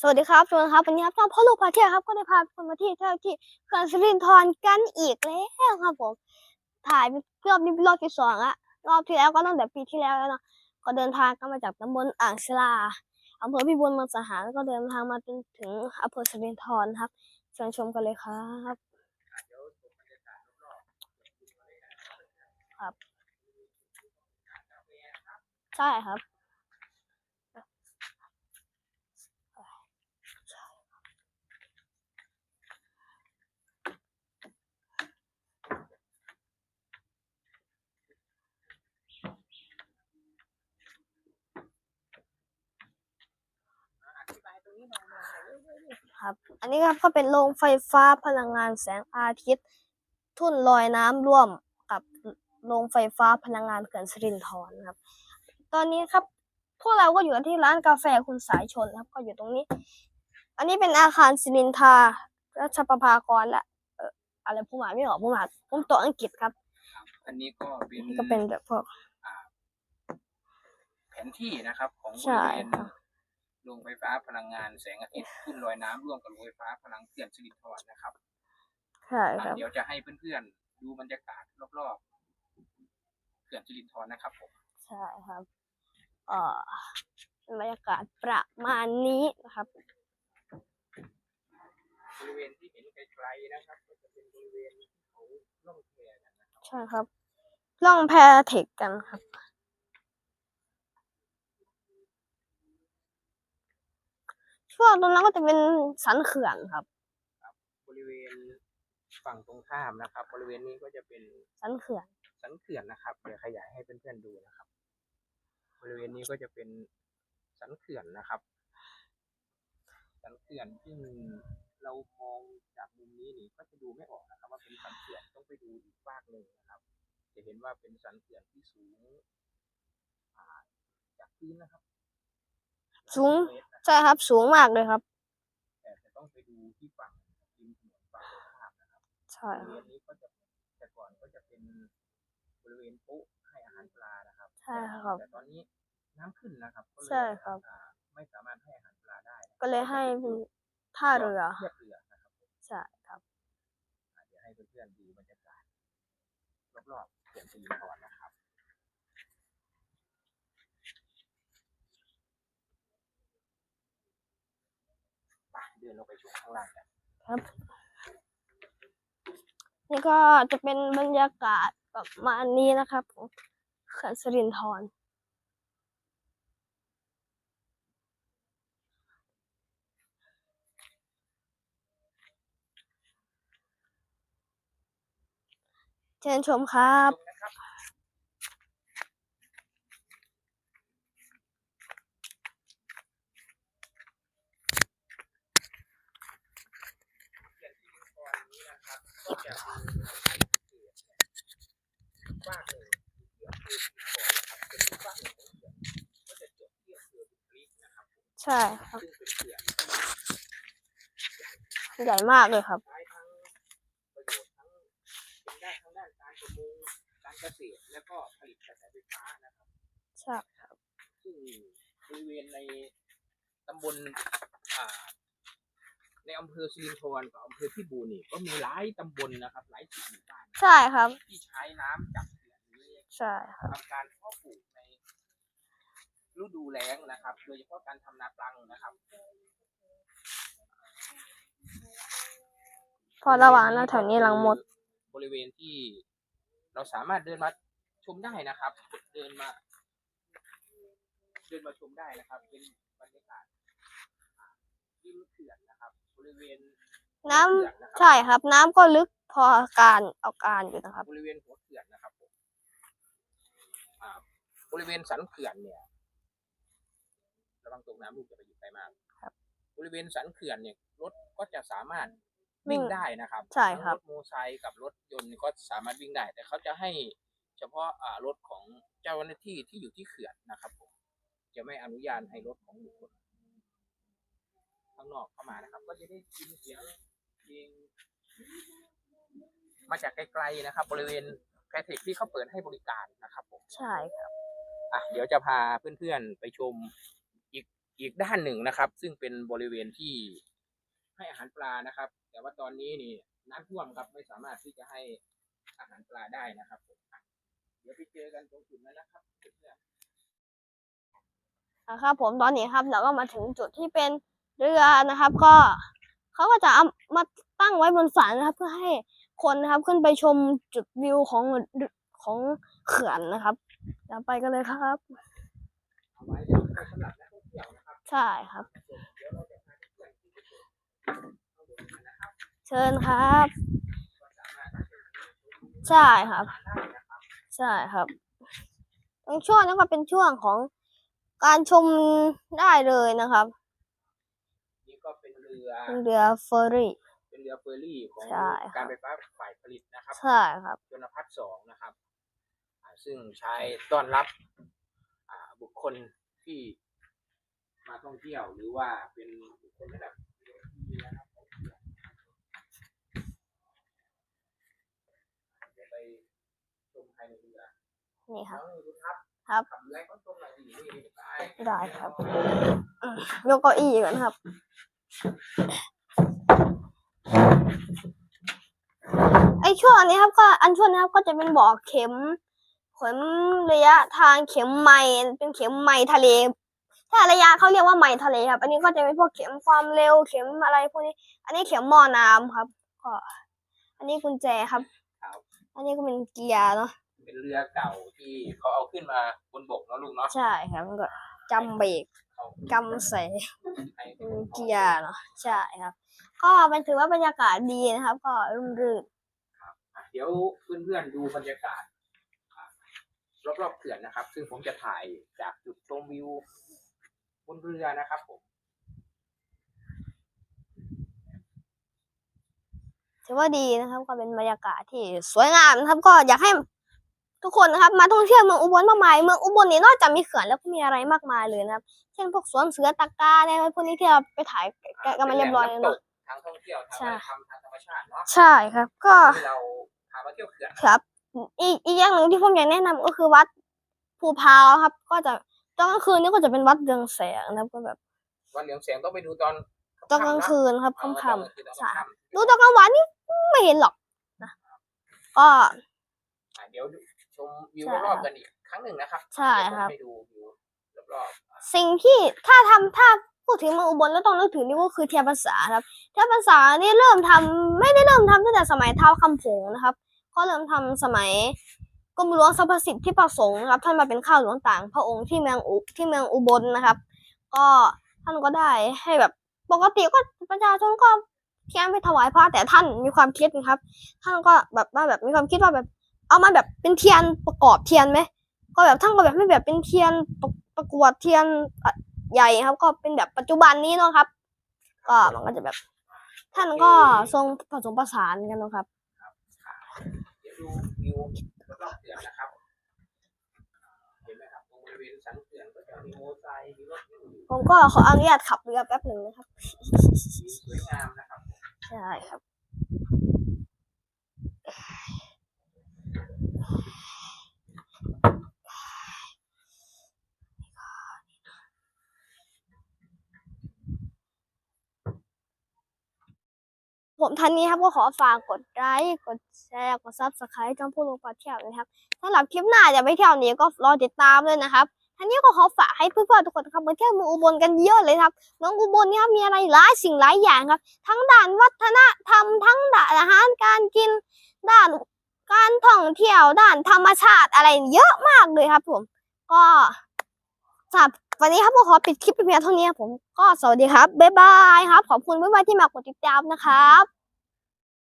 สวัสดีครับทุกคนครับวันนี้ครับช่องพ่อลูกพาเที่ยวครับก็ได้พาทุกคนมาที่เที่ยวที่เขื่อนสิรินธรกันอีกแล้วครับผม ถ่ายรอบนี้เป็นรอบที่สองละรอบที่แล้วก็ตั้งแต่ปีที่แล้วแล้วนะก็เดินทางกันมาจากตำบลอ่างศิลาอำเภอพิบูลมังสาหารแล้วก็เดินทางมาจนถึงอำเภอสิรินธรครับเชิญชมกันเลยครับครับ ใช่ครับ ครับ อันนี้ครับก็เป็นโรงไฟฟ้าพลังงานแสงอาทิตย์ ทุ่นลอยน้ำร่วมกับโรงไฟฟ้าพลังงานเขื่อนสิรินธรครับ ตอนนี้ครับพวกเราก็อยู่ที่ร้านกาแฟคุณสายชนครับ ก็อยู่ตรงนี้ อันนี้เป็นอาคารสิรินทาราชประภากรและอะไรผู้หมาไม่ออกผู้หมายผมตัวอังกฤษครับ อันนี้ก็เป็นก็เป็นแบบพวกอ่าแผนที่นะครับของบริเวณ โรงไฟฟ้าพลังงานแสงอาทิตย์ทุ่นลอยน้ำร่วมกับโรงไฟฟ้าพลังเขื่อนสิรินธรนะครับใช่อะครับ เดี๋ยวจะให้เพื่อนๆดูบรรยากาศรอบๆเขื่อนสิรินธรนะครับผมใช่ครับเอ่อบรรยากาศประมาณนี้นะครับ บริเวณที่เห็นไกลๆนะครับ ก็จะเป็นบริเวณที่เขาล่องแพกันนะครับ ใช่ครับ ล่องแพเทคกันครับ ช่วงตรงนั้นก็จะเป็นสันเขื่อนครับ บริเวณฝั่งตรงข้ามนะครับ บริเวณนี้ก็จะเป็นสันเขื่อน สันเขื่อนนะครับเดี๋ยวขยายให้เพื่อนๆดูนะครับ บริเวณนี้ก็จะเป็นสันเขื่อนนะครับ สันเขื่อนซึ่งเรามองจากมุมนี้นี่ก็จะดูไม่ออกนะครับ ว่าเป็นสันเขื่อนต้องไปดูอีกฝากหนึ่งนะครับ จะเห็นว่าเป็นสันเขื่อนที่สูงอ่าจากพื้นนะครับ สูงเมตรนะใช่ครับสูงมากเลยครับแต่จะต้องไปดูที่ฝั่งริมถนนฝั่งตรงข้ามนะครับใช่บริคเวรับณนี้ก็จะแต่ก่อนก็จะเป็นบริเวณปุ๊ให้อาหารปลานะครับใช่ครับแต่ตอนนี้น้ำขึ้นนะครับก็เลยใช่ครับอ่าไม่สามารถให้อาหารปลาได้นะครับก็เลยให้เป็นท่าเรือเทียบเรือนะครับผมใช่ครับอ่าเดี๋ยวให้เพื่อนๆดูบรรยากาศรอบๆเขื่อนสิรินธรนะครับ เดินลงไปชมข้างล่างกันนี่ก็จะเป็นบรรยากาศประมาณนี้นะครับของเขื่อนสรินธรเชิญชมครับ ชมนะครับเขื่อนสิรินธรนี้นะครับก็จะมีเขื่อนเนี่ยกว้างหนึ่งเขื่อนสิรินธรนะครับเป็นกว้างหนึ่งของเขื่อนก็จะจบที่อำเภอบุคลิกนะครับผม ใช่ครับซึ่งเป็นเขื่อนใหญ่มากเลยครับ ใช้ทั้งประโยชน์ทั้งเป็นได้ทั้งด้านการประมงการเกษตรและก็ผลิตกระแสไฟฟ้านะครับใช่ครับ ซึ่งบริเวณในตำบลอ่าในอำเภอสิรินธรกับอำเภอพิบูลนี่ก็มีหลายตำบลนะครับหลายสิบหมู่บ้านใช่ครับ ที่ใช้น้ำจากเขื่อนนี้ใช่ครับ ทำการเพาะปลูกใน ฤดูแล้งนะครับ โดยเฉพาะการทำนาปลังนะครับ พอระหว่างนั้นแถวนี้ลังมด บริเวณที่เราสามารถเดินมาชมได้นะครับ เดินมา เดินมาชมได้นะครับ เป็นบรรยากาศอ่าริมเขื่อนนะครับ บริเวณน้ำหัวเขื่อนนะครับใช่ครับ น้ำก็ลึกพอการเอาการอยู่นะครับ บริเวณหัวเขื่อนนะครับผมอ่าบริเวณสันเขื่อนเนี่ย ระวังตกน้ำลูกจะไปหยิบไปมากครับ บริเวณสันเขื่อนเนี่ยรถก็จะสามารถวิ่วิ่งงได้นะครับใช่ครับทั้งรถโมอไซค์กับรถยนต์ก็สามารถวิ่งได้ แต่เขาจะให้เฉพาะอ่ารถของเจ้าหน้าที่ที่อยู่ที่เขื่อนนะครับผมจะไม่อนุญาตให้รถของบุคคลข้างนอกเข้ามานะครับ ก็จะได้ยินเสียงเพลงมาจากไกลๆนะครับ บริเวณแพทริกที่เขาเปิดให้บริการนะครับผมใช่ครับอะเดี๋ยวจะพาเพื่อนๆไปชม อีกอีกด้านหนึ่งนะครับ ซึ่งเป็นบริเวณที่ให้อาหารปลานะครับ แต่ว่าตอนนี้นี่น้ำท่วมครับไม่สามารถที่จะให้อาหารปลาได้นะครับผมอะเดี๋ยวไปเจอกันตรงจุดนั้นนะครับเพื่อนนะครับ ผมตอนนี้ครับเราก็มาถึงจุดที่เป็นเรือนะครับ ก็เขาก็จะเอามาตั้งไว้บนฝั่งนะครับ เพื่อให้คนนะครับ ขึ้นไปชมจุดวิวของของเขื่อนนะครับเดี๋ยวไปกันเลยครับ ใช่ครับเดี๋ยวเราจะพาเพื่อนๆที่ไปชมข้างบนกันนะครับ เชิญครับก็สามารถใช่ครับได้นะครับ ใช่ครับตรงช่วงนั้นก็เป็นช่วงของการชมได้เลยนะครับ นี่ก็เป็นเรือเป็นเรือเฟอร์รี่ เป็นเรือเฟอร์รี่ของใช่ครับการไฟฟ้าฝ่ายผลิตนะครับ ใช่ครับชนพัฒน์สองนะครับอ่าซึ่งใช้ต้อนรับอ่าบุคคลที่ มาท่องเที่ยว หรือว่าเป็นบุคคลระดับ VIP นะครับเดี๋ยวไปชมภายในเรือนี่ครับน้องคุณครับครับทำแรกต้นตรงไหนดีนี่ไปได้ครับอืมยกเก้าอี้ก่อนครับไอช่วงอันนี้ครับก็อันช่วงนี้ครับก็จะเป็นบ่อเข็มเข็มระยะทางเข็มไมล์เป็นเข็มไมล์ทะเล ถ้าระยะเขาเรียกว่าไมล์ทะเลครับ อันนี้ก็จะเป็นพวกเข็มความเร็วเข็มอะไรพวกนี้ อันนี้เข็มหม้อน้ำครับก็อันนี้กุญแจครับ ครับ อันนี้ก็เป็นเกียร์เนาะเป็นเรือเก่าที่เขาเอาขึ้นมาบนบกเนาะลุงเนาะใช่ครับมันก็จำเบรกเขากำใส่ให้เป็นเกียร์เนาะใช่ครับ ก็เป็นถือว่าบรรยากาศดีนะครับ ก็ร่มรื่นอะเดี๋ยวเพื่อนๆดูบรรยากาศอะรอบๆเขื่อนนะครับ ซึ่งผมจะถ่ายจากจุดชมวิว บนเรือนะครับผมถือว่าดีนะครับก็เป็นบรรยากาศที่สวยงามนะครับ ก็อยากให้ทุกคนนะครับ มาท่องเที่ยวเมืองอุบลมากมายเมืองอุบลนี่นอกจากมีเขื่อนแล้วก็มีอะไรมากมายเลยนะครับ เช่นพวกสวนเสือตะกร้าเนี่ยพวกนี้ที่เราไปถ่ายกันมาเรียบร้อยแล้วป็นแหล่งเนาะน้ำตกทางท่องเที่ยวทางใช่วัฒนธรรมทางธรรมชาติเนาะใช่ครับ ก็ที่เราพามาเที่ยวเขื่อนครับ อีกอีกอย่างหนึ่งที่ผมอยากแนะนำก็คือวัดภูพร้าวครับ ก็จะ ตอนกลางคืนนี่ก็จะเป็นวัดเรืองแสงนะครับก็แบบ วันเหลืองแสงต้องไปดูตอนตอนกลางๆเะคืนครับเอาค่ำตอนกลางคืนตอนๆใช่ค่ำๆดูตอนกลางวันนี่ไม่เห็นหรอกนะก็อะเดี๋ยวดูชมวิวใช่รอบๆกันอีกครั้งหนึ่งนะครับ ใช่ครับเดี๋ยวผมไปดูวิวรอบๆอะสิ่งที่ถ้าทำถ้าพูดถึงเมืองอุบลแล้วต้องนึกถึงนี่ก็คือเทียนพรรษาครับ เทียนพรรษานี่เริ่มทำไม่ได้เริ่มทำตั้งแต่สมัยเท้าวคำผงนะครับ ก็เริ่มทำสมัย กรมหลวงสรรพสิทธิประสงค์นะครับ ท่านมาเป็นข้าวหลวงต่าง พระองค์ที่เมืองอุที่เมืองอุบลนะครับ ก็ท่านก็ได้ให้แบบปกติก็ประชาชนก็เทียนไปถวายพระแต่ท่านมีความคิดนะครับ ท่านก็แบบว่าแบบมีความคิดว่าแบบ เอามาแบบเป็นเทียนประกอบเทียนไหมก็แบบท่านก็แบบไม่แบบเป็นเทียนประประกวดเทียนใหญ่ครับ ก็เป็นแบบปัจจุบันนี้เนาะครับ ก็มันก็จะแบบ ท่านก็ทรงผสมผสานกันนะครับ รอบๆเขื่อนนะครับ เห็นไหมครับตรงบริเวณสันเขื่อนก็จะมีโมอเตอร์ไซค์มีรถอยู่ผมก็ขออนุญาตขับเรือแป๊บหนึ่งนะครับ สวยงามนะครับ ใช่ครับ ผมท่านนี้ครับก็ขอฝากกดไลค์กดแชร์กดซับสไครต์จอมพูดลงปลาเที่ยวนะครับสำหรับคลิปหน้าจะไปเที่ยวไหนี้ก็รอติดตามเลยนะครับท่านนี้ก็ขอฝากให้เพื่อนๆทุกคนครับมาเที่ยวเมืองอุบลกันเยอะเลยครับเมืองอุบลเนี่ยมีอะไรหลายสิ่งหลายอย่างครับ ทั้งด่านวัฒนธรรมทั้งด่านอาหารการกินด้านการท่องเที่ยวด้านธรรมชาติอะไรเยอะมากเลยครับผม ก็สับ วันนี้ครับก็ขอปิดคลิปไปเพียงเท่านี้ผมก็สวัสดีครับบ๊ายบายครับ ขอบคุณเพื่อนๆที่มากดติดตามนะครับ